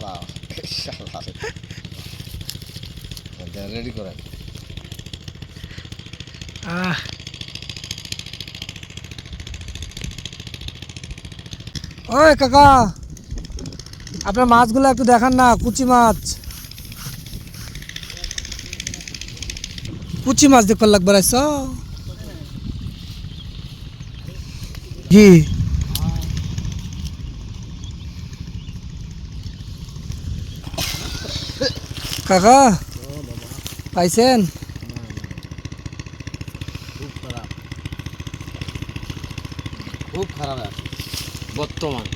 দাঁড়া। রেডি করেন। আহ। ওই কাকা, আপনার মাছগুলো একটু দেখান না, কুচি মাছ। কুচি মাছ দেখবার লাগবে রাইস কি? কাকা? পাইছেন? খুব খারাপ। আছে বর্তমান।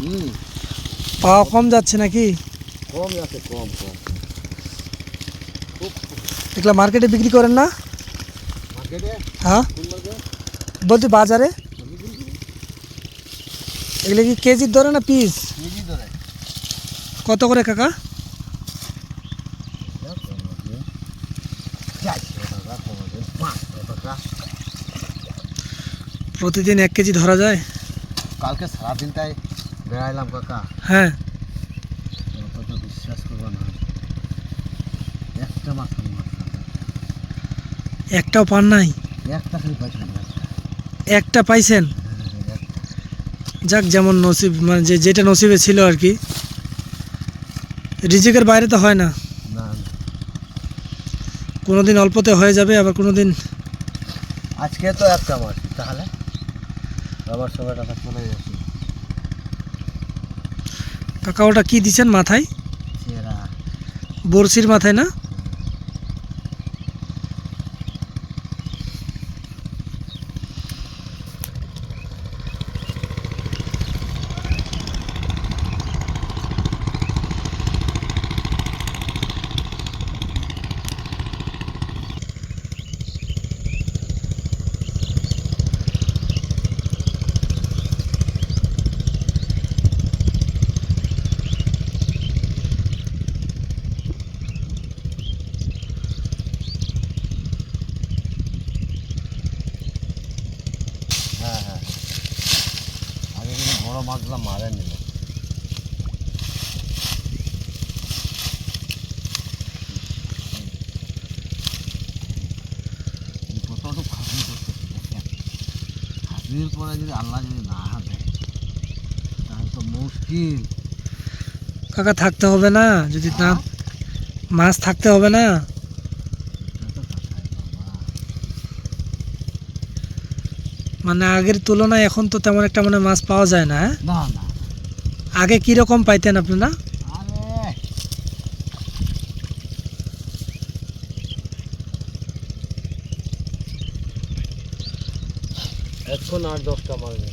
হুম। পাওয়া কম যাচ্ছে নাকি? কম যাচ্ছে কম কম। এগুলা মার্কেটে বিক্রি করেন না? হ্যাঁ? বলছি বাজারে। এগুলো কি কেজির ধরে না পিস? ধরে কত করে কাকা চারশো টাকা কমাবে পাঁচশো টাকা প্রতিদিন এক কেজি ধরা যায়? কালকে সারাদিনটাই বেড়াইলাম কাকা। হ্যাঁ। তো বিশ্বাস করব না। একটা মাছ। একটাও পান নাই? একটা খালি একটা পাইছেন? যাক যেমন নসিব মানে যে যেটা নসিবে ছিল আর কি। রিজিকের বাইরে তো হয় না। না না। কোনো দিন অল্পতে হয়ে যাবে আবার কোনো দিন আজকে তো একটা মাছ তাহলে? আমার সঙ্গে টাকা চলে যাচ্ছে কাকা ওটা কি দিচ্ছেন মাথায়? বড়শির মাথায় না হ্যাঁ হ্যাঁ আগে কিন্তু বড় মাছগুলো মারে নিল। কতটুকু পরে যদি আল্লাহ যদি না দেয়, তাহলে তো মুশকিল। কাকা, থাকতে হবে না। যদি না মাছ থাকতে হবে না এটা তো কথাই বাবা মানে আগের তুলনায় এখন তো তেমন একটা মানে মাছ পাওয়া যায় না হ্যাঁ? না না। আগে কীরকম পাইতেন আপনারা এখন আর দশটা মারবে।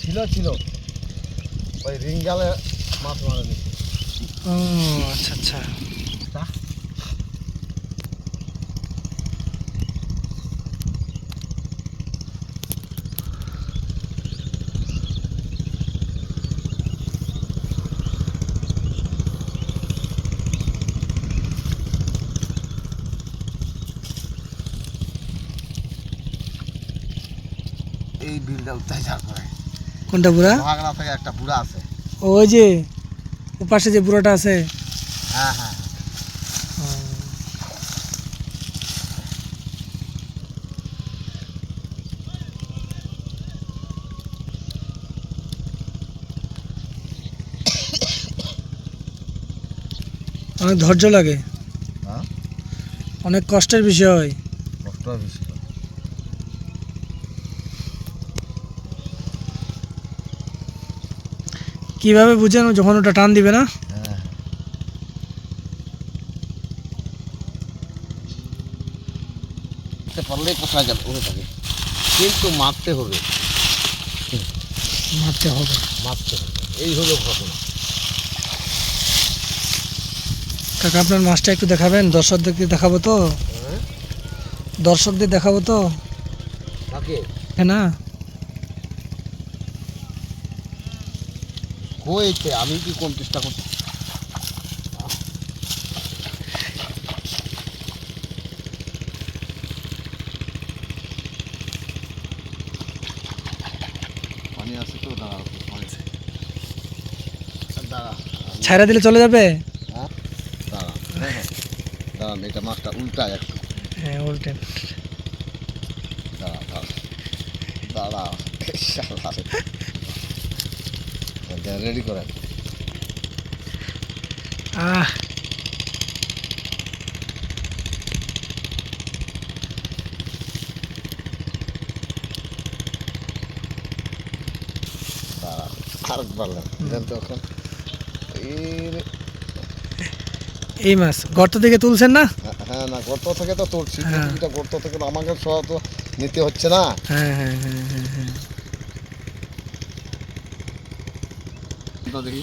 ছিল ছিল। ওই রিঙ্গালে মাছ মারেনি ও আচ্ছা আচ্ছা। এই বিলটা করে। কোনটা বুড়া? থেকে একটা বুড়া আছে। ওই যে ওপাশে যে বুড়োটা আছে? হ্যাঁ হ্যাঁ। অনেক ধৈর্য লাগে। হ্যাঁ। অনেক কষ্টের বিষয়। কষ্ট বেশি কীভাবে বুঝেন? যখন ওটা টান দিবে না? হ্যাঁ। পারলেই পোষা গেল ওরে থাকে। কিন্তু মারতে হবে। মারতে হবে। মারতে হবে। এই হলো ঘটনা। কাকা আপনার মাছটা একটু দেখাবেন? দর্শকদেরকে দেখাবো তো? হ্যাঁ। দর্শকদের দেখাবো তো? হ্যাঁ না? হয়েছে আমি কি কোন চেষ্টা করছি? ছাইরা দিলে চলে যাবে? হ্যাঁ হ্যাঁ হ্যাঁ। দাঁড়ান এটা মাছটা একটু। হ্যাঁ উল্টে। দাঁড়া দাঁড়া দাঁড়া রেডি আহ। দেন তো এখন এই মাছ গর্ত থেকে তুলছেন না? হ্যাঁ, হ্যাঁ না গর্ত থেকে তো তুলছি হ্যাঁ। গর্ত থেকে তো আমাকে সহ তো নিতে হচ্ছে না। হ্যাঁ হ্যাঁ হ্যাঁ হ্যাঁ। দেখি